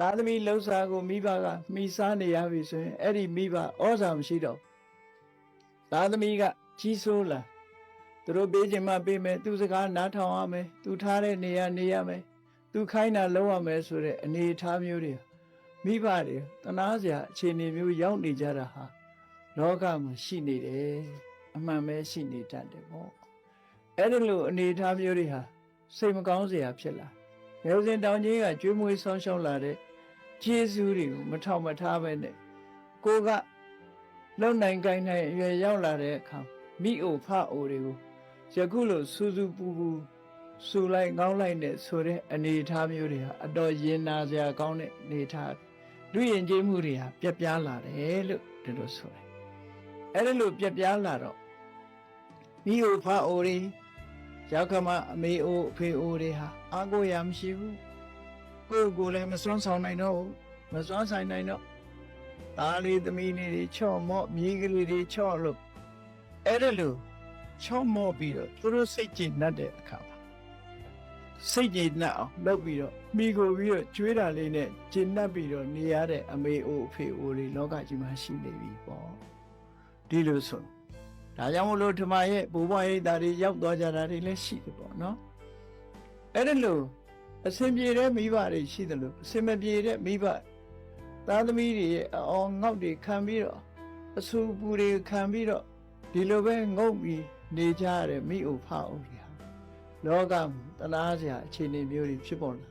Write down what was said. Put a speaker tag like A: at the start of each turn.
A: သားသမီးလှုပ်ရှားကိုမိဘကမိစားနေရပြီဆိုရင်အဲ့ဒီမိဘဩဇာမရှိတော့ဘူးသားသမီးကကြီးစိုးလာသူတို့ပေးခြင်းမပေးမယ်သူစကားနားထောင်ရမယ်သူထားတဲ့နေရာနေရမယ်သူခိုင်းတာလုပ်ရမယ်ဆိုတဲ့အနေအထားမျိုးတွေမိဘတွေတနာစရာအခြေအနေမျိုးရောက်နေကြတာဟာလောကမှာရှိနေတယ်အမှန်ပဲရှိနေတတ်တယ်ပေါ့အဲ့ဒီလိုအနေအထားမျိုးတွေဟာစိတ်မကောင်းစရာဖြစ်လာနေဦးစင်တောင်ကြီးကကျွေးမွေးဆောင်းရှောက်လာတဲ့ ကျေးဇူးတွေကိုမထောက်မထားပဲနဲ့ကိုကလုံနိုင်ကိုင်းနိုင်အရွယ်ရောက်လာတဲ့အခါမိအိုဖအိုတွေကိုယခုလိုစူးစူးပူပူစူလိုက်ကောင်းလိုက်နဲ့ဆိုတဲ့အနေအထားမျိုးတွေဟာအတော်ရင်နာစရာကောင်းတဲ့အနေအထားလူရင်ကျေးမှုတွေဟာပြက်ပြားလာတယ်လို့ဒီလိုဆိုတယ်အဲ့ဒါလို့ပြက်ပြားလာတော့မိအိုဖအိုတွေရောက်ခမအမေအိုအဖေအိုတွေဟာအာကိုရမရှိဘူး ကိုယ့်ကိုယ်လည်းမစွမ်းဆောင်နိုင်တော့ဘူးမစွမ်းဆိုင်နိုင်တော့သားလေးသမီးလေးတွေချော့မော့မြေးကလေးတွေချော့လို့အဲ့ဒါလို့ချော့မော့ပြီးတော့သူတို့စိတ်ကြည်နှက်တဲ့အခါမှာစိတ်ကြည်နှက်အောင်လုပ်ပြီးတော့မိကိုပြီးတော့ကျွေးတာလေးနဲ့ကြည်နှက်ပြီးတော့နေရတဲ့အမေအိုအဖေအိုတွေလောကကြီးမှာရှိနေပြီပေါ့ဒီလိုဆိုဒါကြောင့်မလို့ဓမ္မရဲ့ဘိုးဘွားရိပ်သားတွေရောက်သွားကြတာတွေလည်းရှိတယ်ပေါ့နော်အဲ့ဒါလို့ အစဉ်ပြေတဲ့မိဘတွေရှိတယ်လို့အစဉ်မပြေတဲ့မိဘသားသမီးတွေရဲ့အအောင်ငေါက်တွေခံပြီးတော့အဆူပူတွေခံပြီးတော့ဒီလိုပဲငုံပြီးနေကြရတဲ့မိအိုဖအိုတွေဟာလောကမှာတနာစရာအခြေအနေမျိုးတွေဖြစ်ပေါ်လာ